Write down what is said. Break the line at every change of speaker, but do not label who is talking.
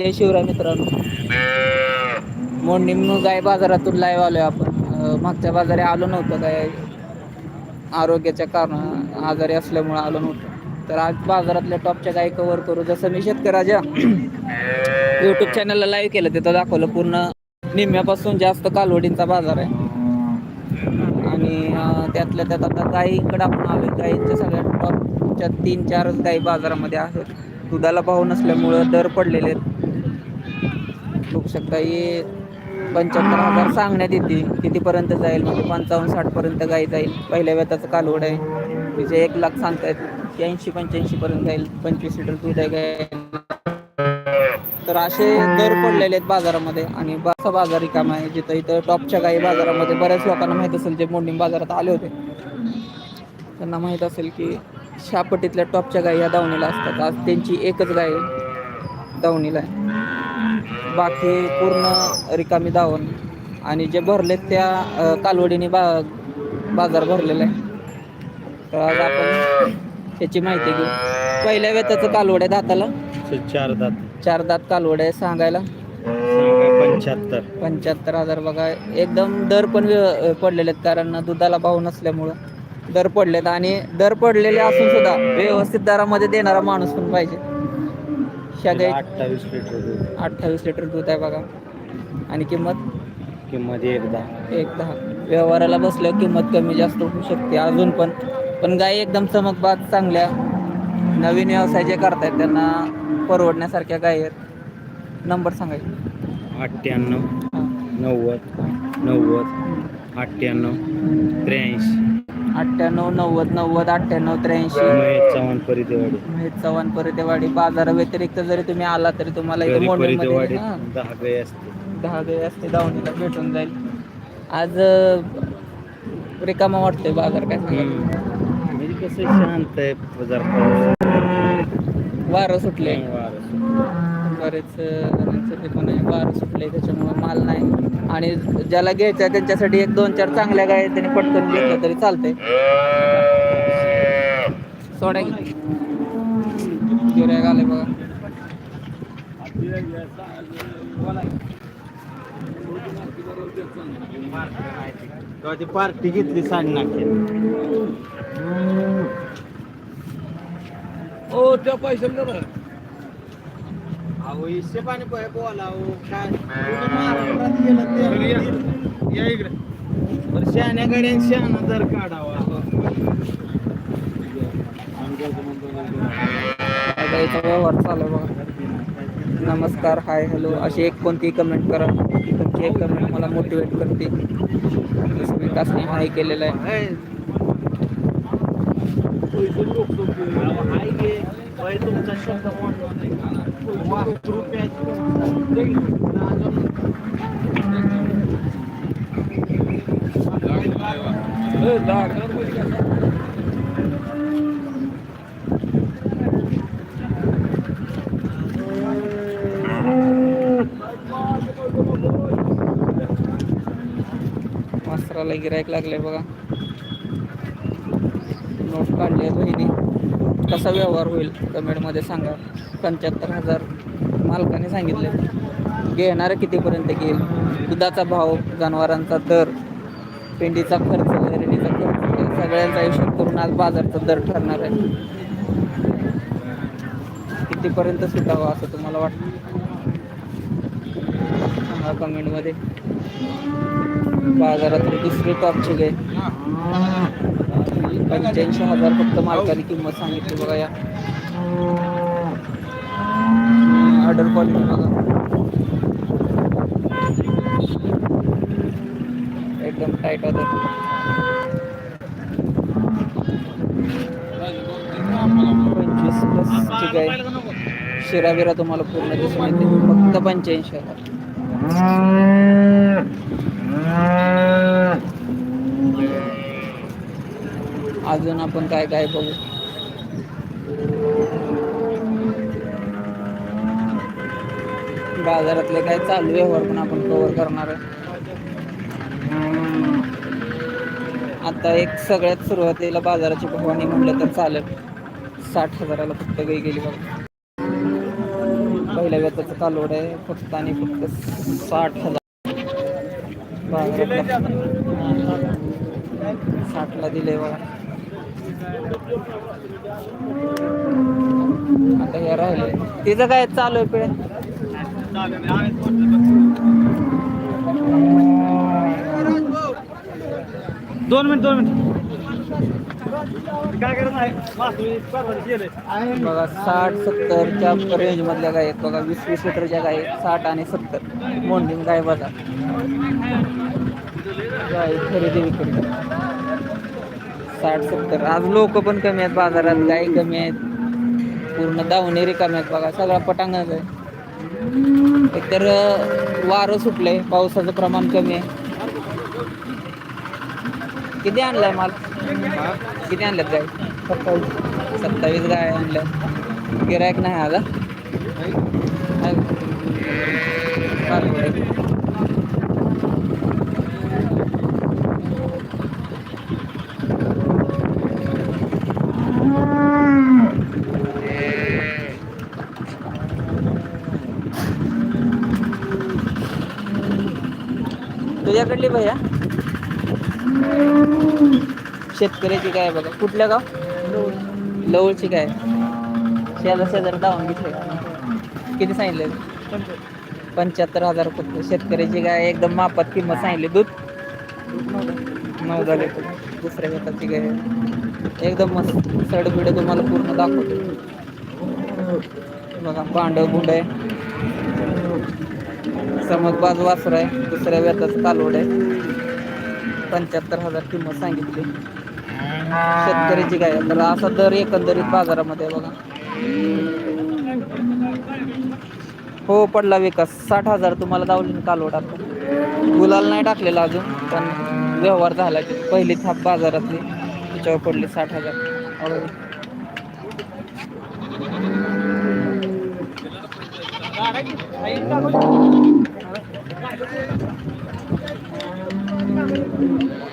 जय शिवराय मित्रांनो. मॉर्निंग गाय बाजारातून लाईव्ह आलोय आपण. मागच्या बाजारी आलो नव्हतं काय. आरोग्याच्या कारण आजारी असल्यामुळे आलो नव्हतं. तर आज बाजारातल्या टॉपच्या गाय कव्हर करू. जसं मी शेतकऱ्याच्या युट्यूब चॅनलला लाईव्ह केलं तिथं दाखवलं पूर्ण. निम्म्यापासून जास्त कालवडींचा बाजार आहे. आणि त्यातल्या त्यात आता गाईकडे आपण आलो गाईच्या सगळ्या टॉपच्या तीन चारच गाई बाजारामध्ये आहेत. दुधाला भाव नसल्यामुळं दर पडलेले आहेत. बघू शकता हे पंच्याहत्तर हजार सांगण्यात येते. कितीपर्यंत जाईल? म्हणजे पंचावन्न साठपर्यंत गाई जाईल. पहिल्या वेताचं कालवड आहे. तिचे एक लाख सांगतायत. ऐंशी पंच्याऐंशीपर्यंत जाईल. पंचवीस लिटर दूध आहे गाय तर असे दर पडलेले आहेत बाजारामध्ये. आणि बराचसा बाजार रिकामा आहे. जिथं इथं टॉपच्या गाई बाजारामध्ये बऱ्याच लोकांना माहीत असेल जे मोडणी बाजारात आले होते. त्यांना माहीत असेल की शापटीतल्या टॉपच्या गाई या दावणीला असतात. आज त्यांची एकच गाय दावणीला आहे. बाकी पूर्ण रिकामी दावण आणि जे भरलेत त्या कालवडीने बा बाजार भरलेला आहे. तर आज आपण त्याची माहिती घेऊ. पहिल्या वेताचं कालवड आहे दाताला?
चार दात.
चार दात कालवड आहे सांगायला?
पंच्याहत्तर.
पंच्याहत्तर हजार. बघा एकदम दर पण पडलेले आहेत कारण दुधाला भाव नसल्यामुळं दर पडलेत आणि दर पडलेले असून सुद्धा व्यवस्थित दरामध्ये देणारा माणूस पण पाहिजे. ह्या गाई
अठ्ठावीस लिटर दूध.
अठ्ठावीस लिटर दूध आहे बघा. आणि किंमत?
किंमत एक दहा.
एक दहा. व्यवहाराला बसल्यावर किंमत कमी जास्त होऊ शकते अजून पण. पण गाई एकदम चमकबाज चांगल्या. नवीन व्यवसाय जे करतायत त्यांना परवडण्यासारख्या गायी आहेत. नंबर सांगायचे
अठ्ठ्याण्णव नव्वद नव्वद अठ्ठ्याण्णव त्र्याऐंशी.
अठ्ठ्याण्णव नव्वद नव्वद अठ्ठ्याण्णव त्र्याऐंशी.
महेश चव्हाण परिदेवाडी
महेश चव्हाण परितेवाडी बाजारा व्यतिरिक्त जरी तुम्ही आला तरी तुम्हाला इथे
घरी
मोडमध्ये हां,
दहा गाय असते
दहा गाई असते दावणीला भेटून जाईल. आज अं, रिकामा वाटतोय बाजार काय सांगायचं
म्हणजे कसं शांत आहे जरा
वारं सुटले
वारं.
बरेच जणांचं हे पण आहे. वारं सुटले त्याच्यामुळं माल नाही. आणि ज्याला घ्यायचं आहे त्यांच्यासाठी एक दोन चार चांगल्या गाय त्यांनी पटकन घेतलं तरी चालतंय. सोडा की गिऱ्हाईक आले बघा.
तेव्हा ती पार्टी घेतली साडी नाट्य
ओ त्या पैशाला
अहो हिशेबाने बोला अहो काय? पूर्ण महाराष्ट्रात गेलं ते
या इकडे.
बरं शहाण्या गाड्या शहाणा दर काढावा.
गाईचा व्यवहार चालू आहे बघा. नमस्कार हाय हॅलो. अशी एक कोणतीही कमेंट करा. तुमची एक कमेंट मला मोटिवेट करते. जसं विकासने हाय केलेलं आहे.
हे. अहो, हाय आहे तुमचा शब्द मोडला
दहा
वस्त्राला गिरायक लागले बघा काढले आहे बहिणी. कसा व्यवहार होईल कमेंटमध्ये सांगा. पंच्याहत्तर हजार मालकाने सांगितले. घेणारं कितीपर्यंत घेईल? दुधाचा भाव जनावरांचा दर पेंडीचा खर्च रेडीचा खर्च या सगळ्यांचा हिशोब करून आज बाजारचा दर ठरणार आहे. कितीपर्यंत सुटावं असं तुम्हाला वाटतं? सांगा कमेंटमध्ये. बाजारात दुसरी टॉपची गाय पंच्याऐंशी हजार फक्त मालकाने किंमत सांगितली बघा या. ऑर्डर क्वालिटी बघा. एकदम टाईट ऑर्डर पंचवीस ठीक आहे शिराबिरा तुम्हाला पूर्ण दिसून येते. फक्त पंच्याऐंशी हजार. अजून आपण काय काय बघू? बाजारातले काय चालू व्यवहार पण आपण कव्हर करणार आहे. आता एक सगळ्यात सुरुवातीला बाजाराची भवानी म्हटलं तर चालेल. साठ हजाराला फक्त गई गेली बघा. पहिल्या व्यताचं कालवड आहे फक्त आणि फक्त साठ हजार. साठला दिले बघा. आता हे राहिले. तिचं काय चालू आहे पिढ्या?
दोन मिनिट दोन मिनिट. काय करत.
बघा साठ सत्तरच्या रेंज मधल्या गाय आहेत. बघा वीस वीस लिटरच्या गाय. साठ आणि सत्तर. मोंडिंग गाय बघा. गाय खरेदी विक्री. साठ सत्तर. आज लोक पण कमी आहेत बाजारात गाय कमी आहेत. पूर्ण दावणे कमी आहेत बघा सगळा पटांगण आहे. एकतर वारं सुटलंय पावसाचं प्रमाण कमी आहे. किती आणलाय माल? किती आणल्यात गाय सत्तावीस सत्तावीस गाय आणल्या गिरायक नाही आला? तुझ्याकडली भैया? शेतकऱ्याची काय बघा. कुठल्या गाव? लवळची काय शेजार शेजार डाऊन घेतले किती सांगितले पंच्याहत्तर हजार शेतकऱ्याची गाय एकदम मापात किंमत सांगितली. दूध? नऊ झाले दुसऱ्या गटाची गाय एकदम मस्त. सडबिड तुम्हाला पूर्ण दाखवतो. बघा पांडव गुंड आहे. समज बाजू वासर आहे दुसऱ्या व्यताचं कालवड आहे. पंच्याहत्तर हजार किंमत सांगितली. शेतकऱ्याची गाय आहे. तर असा दर एकंदरीत बाजारामध्ये आहे बघा. हो पडला विकास. साठ हजार तुम्हाला दावली कालवड आता. गुलाल नाही टाकलेला अजून पण व्यवहार झाला की पहिली थाप बाजारातली. त्याच्यावर पडली साठ हजार. Thank you.